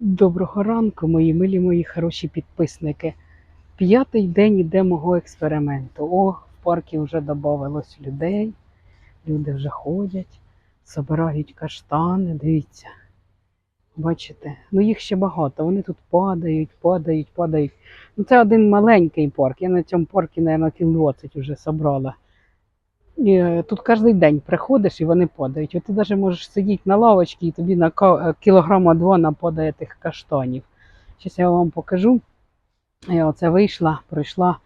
Доброго ранку, мої милі мої хороші підписники. П'ятий день іде мого експерименту. О, в парку вже додавалось людей. Люди вже ходять, збирають каштани. Дивіться. Бачите? Ну їх ще багато. Вони тут падають, падають, падають. Ну це один маленький парк. Я на цьому парку, мабуть, кіл 20 вже зібрала. Е, тут кожен день приходиш і вони падають. От ти навіть можеш сидіти на лавочці і тобі на е, кілограма два нападає тих каштанів. Зараз я вам покажу. Я оце вийшла, пройшла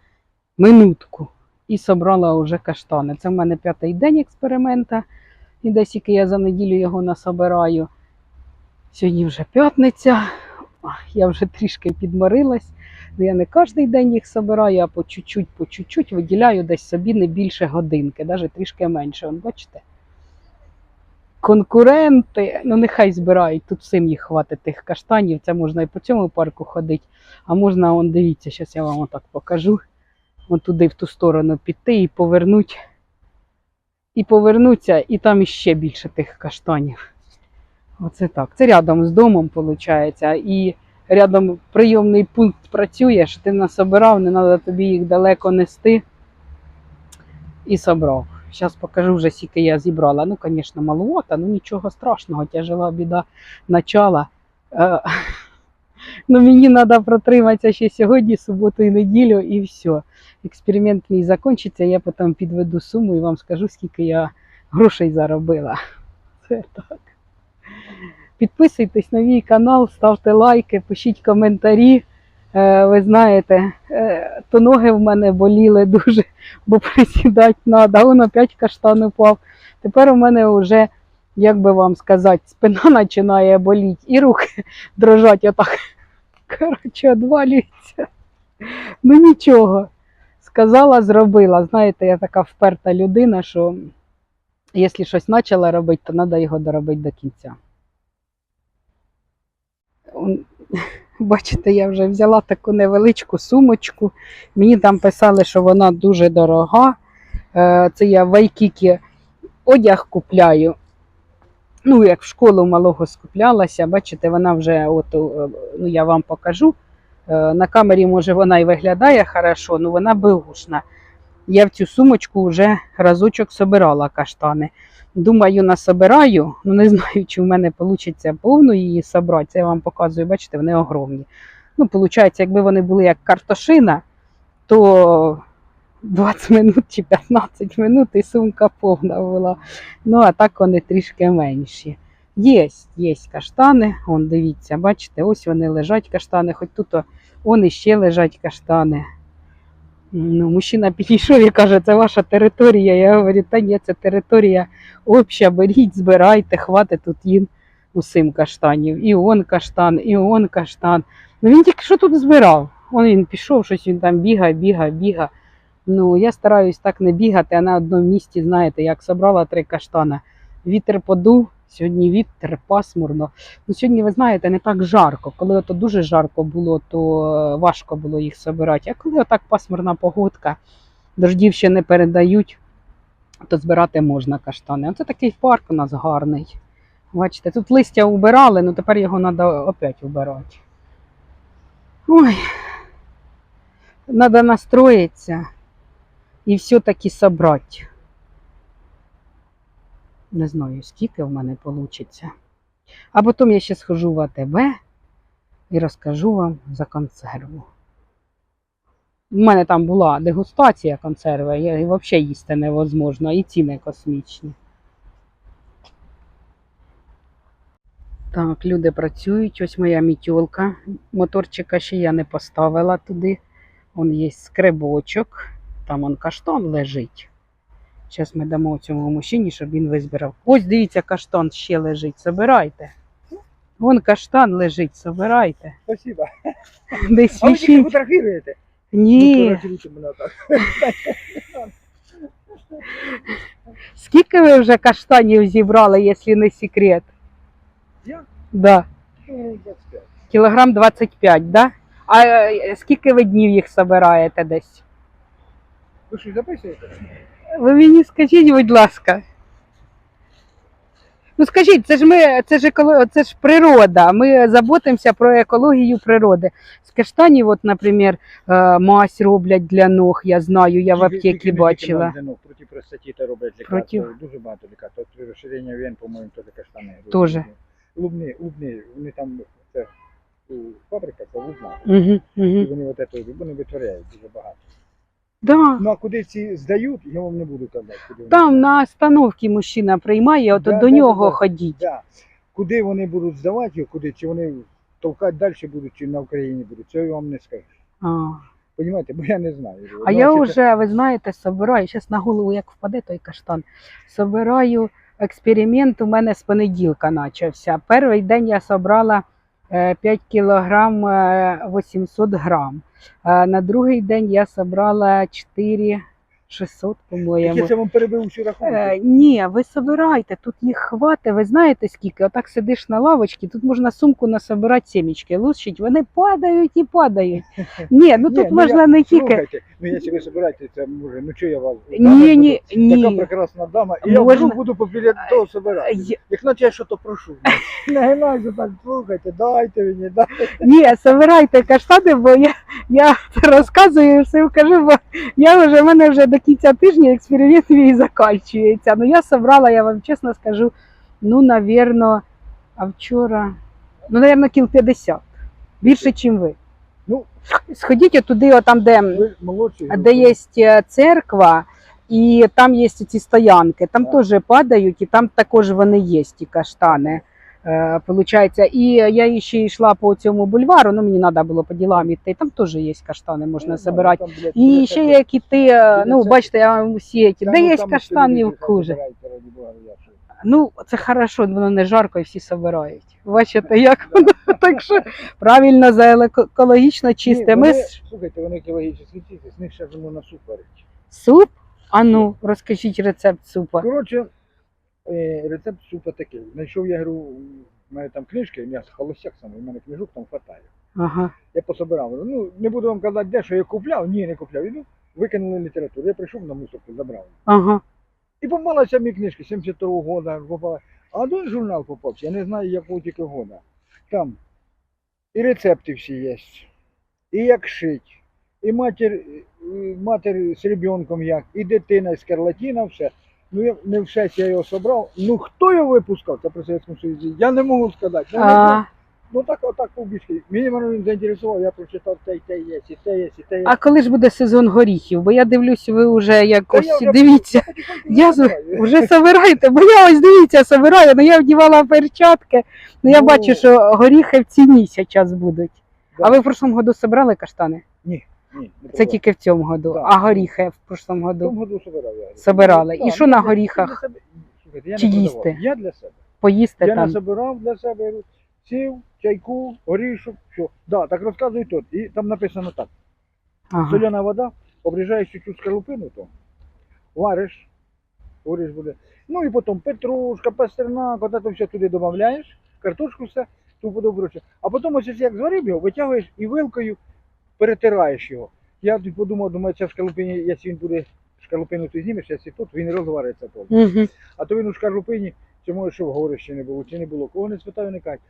минутку і собрала вже каштани. Це в мене п'ятий день експеримента. І десь який я за неділю його насобираю. Сьогодні вже п'ятниця. Я вже трішки підморилась. Ну, Я не кожен день їх собираю, а по чуть-чуть, по чуть-чуть виділяю десь собі не більше годинки, навіть трішки менше. Вон, бачите? Конкуренти, ну нехай збирають, тут всім їх хватить тих каштанів. Це можна і по цьому парку ходити, а можна, он, дивіться, зараз я вам отак покажу. Вон туди, в ту сторону піти і повернуть. І повернуться, і там іще більше тих каштанів. Оце так. Це рядом з домом, виходить. І рядом прийомний пункт працює, що ти насобирав, не треба тобі їх далеко нести. І собрав. Зараз покажу вже, скільки я зібрала. Ну, звісно, маловато, ну нічого страшного, тяжела біда начала. Е, ну, мені треба протриматися ще сьогодні, суботу і неділю, і все. Експеримент мій закінчиться, я потім підведу суму і вам скажу, скільки я грошей заробила. Це так. Підписуйтесь на мій канал, ставте лайки, пишіть коментарі. Е, ви знаєте, е, то ноги в мене боліли дуже, бо присідати треба. Вон опять каштан упав. Тепер у мене вже, як би вам сказати, спина починає боліти і руки дрожать отак. Коротше, одвалюється. Ну нічого. Сказала, зробила. Знаєте, я така вперта людина, що якщо щось почала робити, то треба його доробити до кінця. Бачите, я вже взяла таку невеличку сумочку. Мені там писали, що вона дуже дорога. Е, Це я в Айкікі одяг купляю. Ну, як в школу малого скуплялася, бачите, вона вже, от, е, ну я вам покажу. Е, На камері, може, вона і виглядає хорошо, але вона беушна. Я в цю сумочку вже разочок собирала каштани. Думаю, насобираю, ну не знаю, чи в мене вийде повну її собрати. Це я вам показую, бачите, вони огромні. Ну, виходить, якби вони були як картошина, то 20 минут чи 15 минут і сумка повна була. Ну, а так вони трішки менші. Є, є каштани, он дивіться, бачите, ось вони лежать каштани, хоч тут о, вон іще лежать каштани. Ну, мужчина підійшов і каже, це ваша територія. Я говорю, та ні, це територія обща, беріть, збирайте, хватить тут їм усім каштанів. І он каштан, і он каштан. Ну він тільки що тут збирав. Он він пішов, щось він там бігає, бігає, бігає. Ну, я стараюсь так не бігати, а на одному місці, знаєте, як собрала три каштана. Вітер подув, сьогодні вітер, пасмурно. Ну, сьогодні, ви знаєте, не так жарко. Коли ото дуже жарко було, то е, важко було їх собирати. А коли отак пасмурна погодка, дождів ще не передають, то збирати можна каштани. Оце такий парк у нас гарний. Бачите, тут листя убирали, ну тепер його треба опять убирати. Ой, треба настроїтися і все-таки собрати. Не знаю, скільки в мене вийде. А потім я ще схожу в АТБ і розкажу вам за консерву. У мене там була дегустація консерви, і взагалі їсти невозможно, і ціни космічні. Так, люди працюють. Ось моя мітьолка. Моторчика ще я не поставила туди. Вон є скребочок, там он каштан лежить. Зараз ми дамо цьому мужчині, щоб він визбирав. Ось дивіться, каштан ще лежить. Собирайте. Вон каштан лежить, собирайте. Спасибо. Десь А вы тільки висить. Ні. Ну. Скільки ви вже каштанів зібрали, якщо не секрет? Я? Да. Ну, 25. Кілограм 25, да? А е, скільки ви днів їх собираєте десь? Ви що, записуєте? Ви мені скажіть, будь ласка. Ну скажіть, це ж ми, це ж еколо, це ж природа. Ми заботимося про екологію природи. З каштанів, от, наприклад, е, мазь роблять для ног, я знаю, я в аптекі бачила. Проти простатіта роблять лікарства, дуже багато лікарств. От при розширення вен, по-моєму, теж каштани. Тоже. Лубни, лубни, вони там, це фабрика, це лубна. Угу, І угу. вони от це, вони витворяють дуже багато. Да. Ну а куди ці здають, я вам не буду казати. Куди вони Там на остановці мужчина приймає, от Да, до да, нього да, да. ходіть. Да. Куди вони будуть здавати його, куди, чи вони толкати далі будуть, чи на Україні будуть, це я вам не скажу. А. Понімаєте, бо я не знаю. А я чи вже, ви знаєте, собираю, зараз на голову як впаде той каштан. Собираю експеримент у мене з понеділка почався. Перший день я собрала 5 кілограм е, 800 грам. Е, На другий день я зібрала 4 600, по-моєму. Яке це вам перебив усю рахунку? Е, ні, ви собирайте, тут їх хватить, ви знаєте скільки? Отак сидиш на лавочці, тут можна сумку насобирати сімечки, лущить, вони падають і падають. Ні, ну тут ну, можна я- не тільки. Слухайте, ну якщо ви собираєте, це може, ну що я вас? Ні, ні, Така ні. прекрасна дама, і я Можна- вдруг буду попіля того собирати. Я- Як наче я щось прошу. Не гинайся так, слухайте, дайте мені, дайте. Ні, собирайте каштани, бо я, я це розказую і всім кажу, бо я вже в мене вже до кінця тижня експеримент мій закінчується. Ну я собрала, я вам чесно скажу, ну, навірно, а вчора, ну, навірно, кіл 50. Більше, ніж ви. Ну, Сходіть туди, там, де, молодші. де є е, церква, і там є ці стоянки, там теж падають, і там також вони є, ті каштани. Е, Получається, і я ще йшла по цьому бульвару, ну мені треба було по ділам іти, там теж є каштани, можна збирати. І ще як іти, е, ну бачите, я вам усі ті, де є каштанів хуже. Ну, це хорошо, воно не жарко і всі собирають. Бачите, як воно так що правильно за екологічно чисте. Ми Слухайте, вони екологічно чисті, з них ще воно на суп суп. А ну, розкажіть рецепт супа. Коротше, рецепт супа такий. Знайшов я гру, в мене там книжки, я холостяк саме, в мене книжок там хватає. Ага. Я пособирав. Ну, не буду вам казати, де що я купляв. Ні, не купляв. Іду, викинули літературу. Я прийшов на мусорку, забрав. Ага. І попалася мені книжки 72-го года, попала. А один журнал попався, я не знаю, якого тільки года. Там і рецепти всі є, і як шить, і матір, і матір з ребенком як, і дитина, і скарлатіна, все. Ну, я не все я його собрав. Ну хто його випускав? Це при Совєтському Союзі. Я не можу сказати. Не. А, Ну так, отак побічки. Мені воно він заінтересував, я прочитав те, й те є, і те є, і те є. а коли ж буде сезон горіхів? Бо я дивлюсь, ви вже якось я вже- дивіться. я з- Вже собирайте, бо я ось дивіться, собираю. Ну я вдівала перчатки. Ну я Ну. бачу, що горіхи в ціні зараз будуть. Да. А ви в прошлому году собирали каштани? Ні, не Це тільки в цьому году. Да. А горіхи в прошлому В году. тому году собирав я. Собирали. І що ну, на я- горіхах? для себе- Слухайте, я Чи продавав. їсти? Я для себе. Поїсти Я там. насобирав для себе, говорю, сів, чайку, горішок, що. Да, так розказуй тут. І там написано так. Ага. Соляна вода, обріжаєш чуть-чуть скорлупину, то вариш, горіш буде. Ну і потім петрушка, пастернак, от це все туди додаєш, картошку все, ту коротше. А потім ось як зварив його, витягуєш і вилкою перетираєш його. Я подумав, думаю, це в шкарлупині, якщо він буде шкарлупину ти знімеш, якщо тут, він розвариться тут. Угу. А то він у шкарлупині, може, що в горищі не було, чи не було. Кого не спитаю, не кажуть.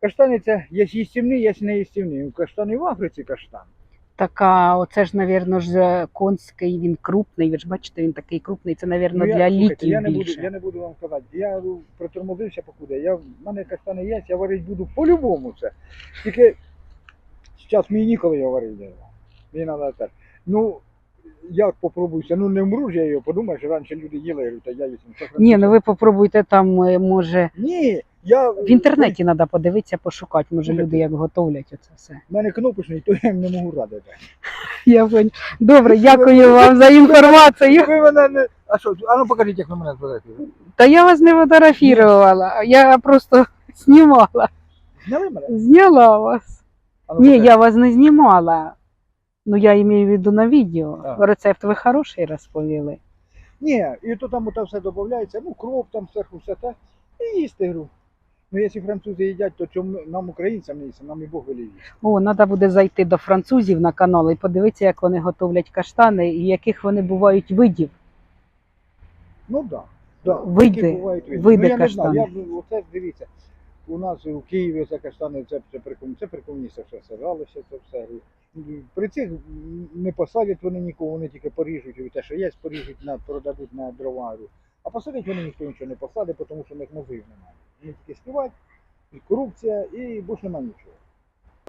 Каштани це є їстівний, є не їстівний. Каштани в Африці каштан. Така, оце ж, навірно, ж конський, він крупний. Ви ж бачите, він такий крупний. Це, навірно, Ну, я, для ліків я не буду, я не буду вам казати. Я протормозився покуди. Я, в мене каштани є, я варити буду по-любому це. Тільки зараз мені ніколи його варити. Мені треба так. Ну, як попробуйся, ну не вмру ж я його, подумаєш, раніше люди їли, я говорю, та я їсти. Ні, ну ви попробуйте там, е, може, Ні, я в інтернеті треба подивитися, пошукати, може люди як готовлять оце все. У мене кнопочний, то я їм не можу радити. Я поняла. Добре, дякую вам за інформацію. Ви мене не. А що, а ну покажіть, як ви мене зведете. Та я вас не фотографувала, я просто знімала. Зняли мене? Зняла вас. Ні, я вас не знімала. Ну, я имею в виду на відео. А. Рецепт ви хороший розповіли. Ні, і то там все додається, ну кроп там зверху все те. І їсти гру. Ну, якщо французи їдять, то чому нам, українцям не їсти, нам і Бог велів. О, треба буде зайти до французів на канал і подивитися, як вони готовлять каштани і яких вони бувають видів. Ну так. Да. Да, Види- види. види ну, я каштани. Не знаю, я, оце дивіться, у нас і у Києві це каштани, це, це, при, це при все сажалося, це все. При цих не посадять вони нікого, вони тільки поріжуть, і те, що є, поріжуть, на, продадуть на дрова. говорю. А посадять вони ніхто нічого не посадить, тому що в них мозгів немає. Вони тільки співають, і корупція, і більш немає нічого.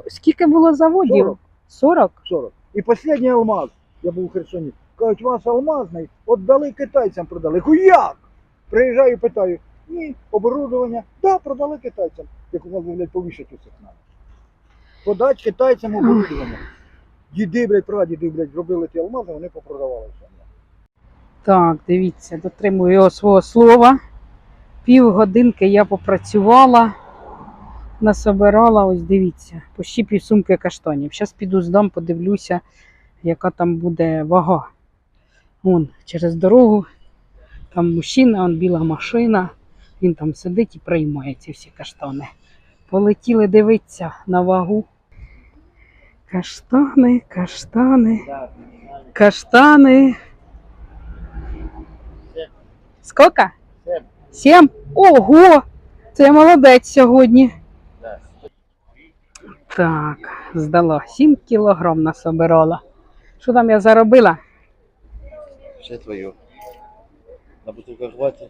Скільки було заводів? 40. 40? 40. І останній алмаз, я був у Херсоні, кажуть, у вас алмазний, отдали китайцям продали. Кажу, як? Приїжджаю, питаю, ні, оборудовання, да, продали китайцям. Як у вас, блядь, повішать усіх нам. Подать китайцям оборудовання. Діди, блядь, прадіди, блядь, робили ті алмази, вони попродавали все. Так, дивіться, дотримую його свого слова. Пів годинки я попрацювала, насобирала, ось дивіться, почти пів сумки каштанів. Зараз піду здам, подивлюся, яка там буде вага. Вон, через дорогу, там мужчина, он біла машина, він там сидить і приймає ці всі каштани. Полетіли дивитися на вагу. Каштани, каштани, каштани. Скільки? Сім. Сім? Ого! Це молодець сьогодні. Так, здала. 7 кілограм насобирала. Що там я заробила? Все твое. На бутылках хватит?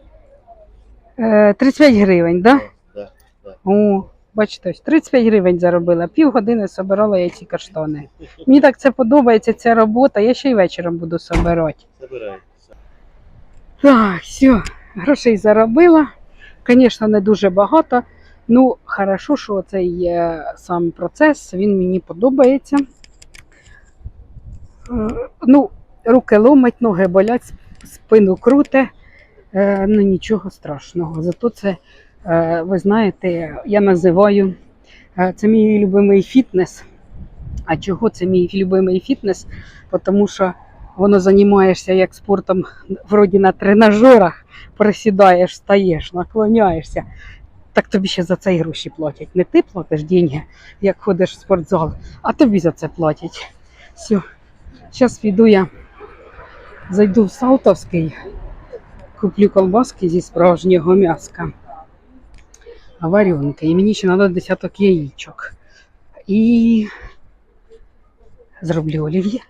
Е, 35 гривень, так? Да, да. Да? О, бачите, 35 гривень заробила. Пів години собирала я ці каштани. Мені так це подобається, ця робота. Я ще й вечором буду собирати. Собирай. Так, все, грошей заробила. Звісно, не дуже багато. Ну, хорошо, що цей е, сам процес він мені подобається. Е, Ну, руки ломить, ноги болять, спину круте. Е, Ну, нічого страшного. Зато це, е, ви знаєте, я називаю е, це мій любимий фітнес. А чого це мій любимий фітнес? Тому що воно займаєшся як спортом вроді на тренажерах, присідаєш, встаєш, наклоняєшся. Так тобі ще за це й гроші платять. Не ти платиш деньги, як ходиш в спортзал, а тобі за це платять. Все, зараз піду я зайду в Салтовський, куплю колбаски зі справжнього м'яска. Варенки. І мені ще треба десяток яєчок. І зроблю олів'є.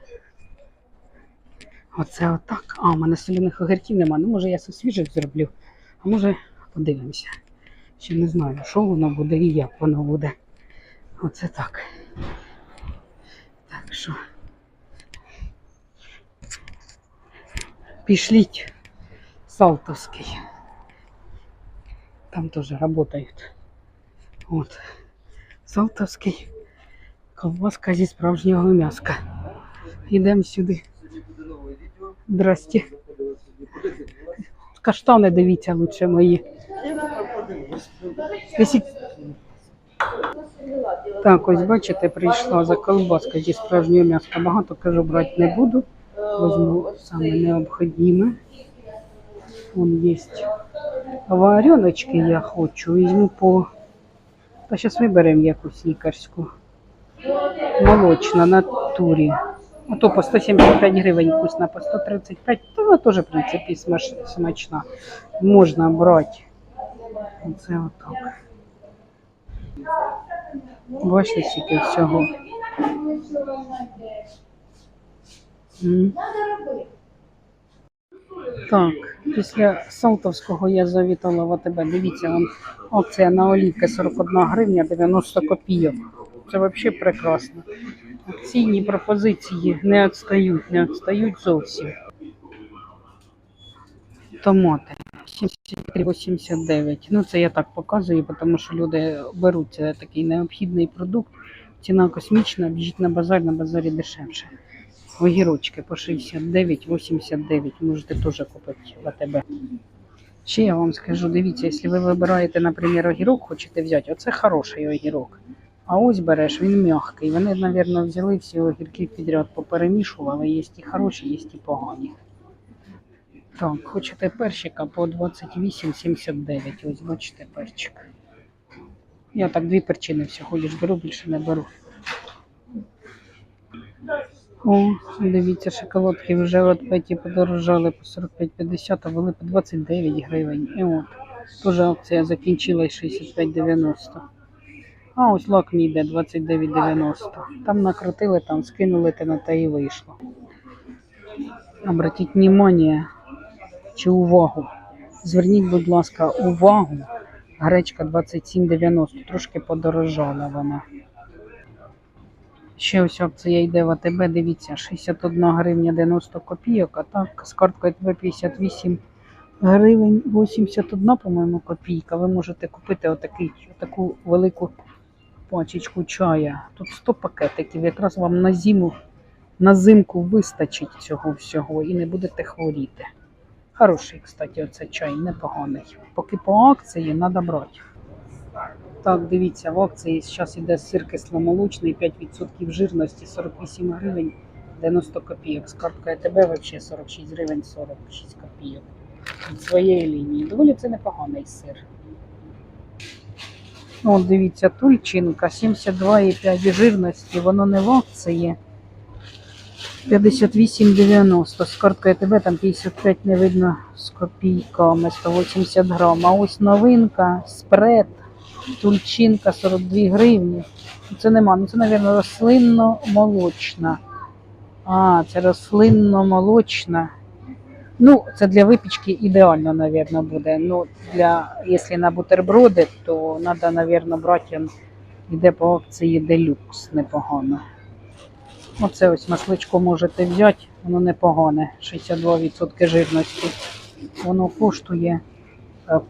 Оце отак. А, у мене соляних огірків нема. Ну, може, я свіжих зроблю, а може, подивимося. Ще не знаю, що воно буде і як воно буде. Оце так. Так що. Пішліть Салтовський. Там теж працюють. От. Салтовський. Колбаска зі справжнього м'яска. Йдемо сюди. Здрасте. Каштани дивіться лучше мої. Так, ось бачите, прийшла за колбаска зі справжнього м'яска. Багато кажу, брати не буду. Возьму саме необхідне. Вон є вареночки я хочу. Візьму по. Та зараз виберемо якусь лікарську. Молочна на турі. Ото по 175 гривень вкусна, по 135, то вона теж, в принципі, смаш- смачна. Можна брати. Оце отак. Бачите, скільки всього. М. Так, після Салтовського я завітала в АТБ. Дивіться, вам акція на олівки 41 гривня 90 копійок. Це взагалі прекрасно. Акційні пропозиції не відстають, не відстають зовсім. Томати 73,89. Ну це я так показую, тому що люди беруть такий необхідний продукт. Ціна космічна, біжіть на базар, на базарі дешевше. Огірочки по 69,89. Можете теж купити в АТБ. Ще я вам скажу, дивіться, якщо ви вибираєте, наприклад, огірок, хочете взяти, оце хороший огірок. А ось береш, він м'який. Вони, мабуть, взяли всі огірки підряд, поперемішували. Є і хороші, є і погані. Так, хочете перчика по 28,79. Ось бачите перчик. Я так дві перчини всього лиш беру, більше не беру. О, дивіться, шоколадки вже от петі подорожали по 45,50, а були по 29 гривень. І от, теж акція закінчилась 65,90. А ось лак мій йде 29,90. Там накрутили, там скинули те на те і вийшло. Обратіть внимание чи увагу. Зверніть, будь ласка, увагу. Гречка 27,90. Трошки подорожала вона. Ще ось акція йде в АТБ, дивіться, 61 гривня 90 копійок, а так з карткою АТБ 58 гривень 81, по-моєму, копійка. Ви можете купити отакий, отаку велику пачечку чая. Тут 100 пакетиків, якраз вам на зиму, на зимку вистачить цього всього і не будете хворіти. Хороший, кстати, оце чай, непоганий. Поки по акції треба брати. Так, дивіться, в акції зараз іде сир кисломолочний, 5% жирності, 48 гривень 90 копійок. З карткою АТБ взагалі 46 гривень 46 копійок. Від своєї лінії. Доволі це непоганий сир. О, дивіться, тульчинка 72,5 жирності, воно не в акції. 58,90. З карткою АТБ там 55 не видно з копійками, 180 грам. А ось новинка, спред, тульчинка 42 гривні. Це нема, ну це, мабуть, рослинно-молочна. А, це рослинно-молочна. Ну, це для випічки ідеально, мабуть, буде. Ну, для, якщо на бутерброди, то треба, мабуть, брати, йде по акції делюкс непогано. Оце ось масличко можете взяти, воно непогане, 62% жирності. Воно коштує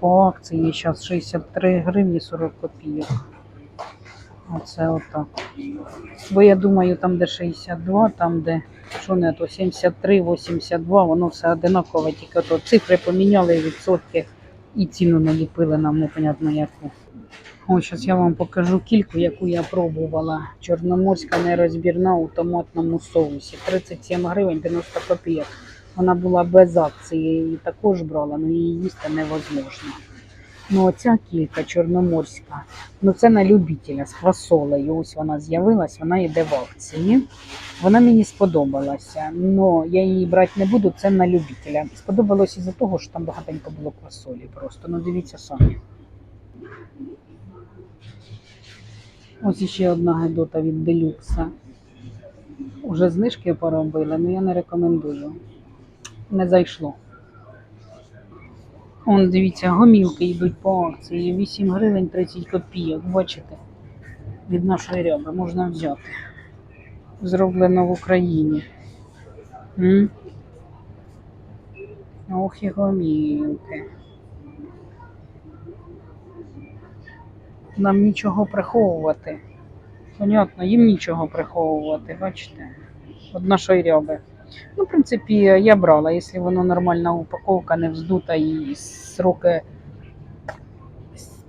по акції зараз 63 гривні 40 копійок. Оце отак. Бо я думаю, там де 62, там де що не то 73, 82, воно все одинакове, тільки то цифри поміняли відсотки і ціну наліпили нам непонятно яку. Ось зараз я вам покажу кільку, яку я пробувала. Чорноморська нерозбірна у томатному соусі. 37 гривень 90 копійок. Вона була без акції, я її також брала, але її їсти невозможно. Ну, оця кілька чорноморська. Ну це на любителя з квасолею. Ось вона з'явилась, вона йде в акції. Вона мені сподобалася, але я її брати не буду, це на любителя. Сподобалось із-за того, що там багатенько було квасолі просто. Ну дивіться самі. Ось ще одна гедота від делюкса. Уже знижки поробили, але я не рекомендую. Не зайшло. Он, дивіться, гомілки йдуть по акції. 8 гривень 30 копійок. Бачите? Від нашої ряби можна взяти. Зроблено в Україні. М? Ох і гомілки. Нам нічого приховувати. Понятно, їм нічого приховувати, бачите? Одна шайряби. Ну, в принципі, я брала, якщо воно нормальна упаковка, не вздута і сроки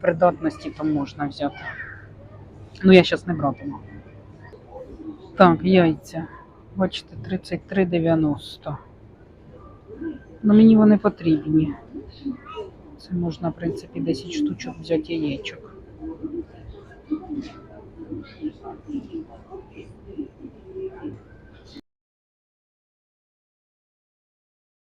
придатності, то можна взяти. Ну, я зараз не братиму. Так, яйця. Бачите, 33,90. Ну, мені вони потрібні. Це можна, в принципі, 10 штучок взяти яєчок.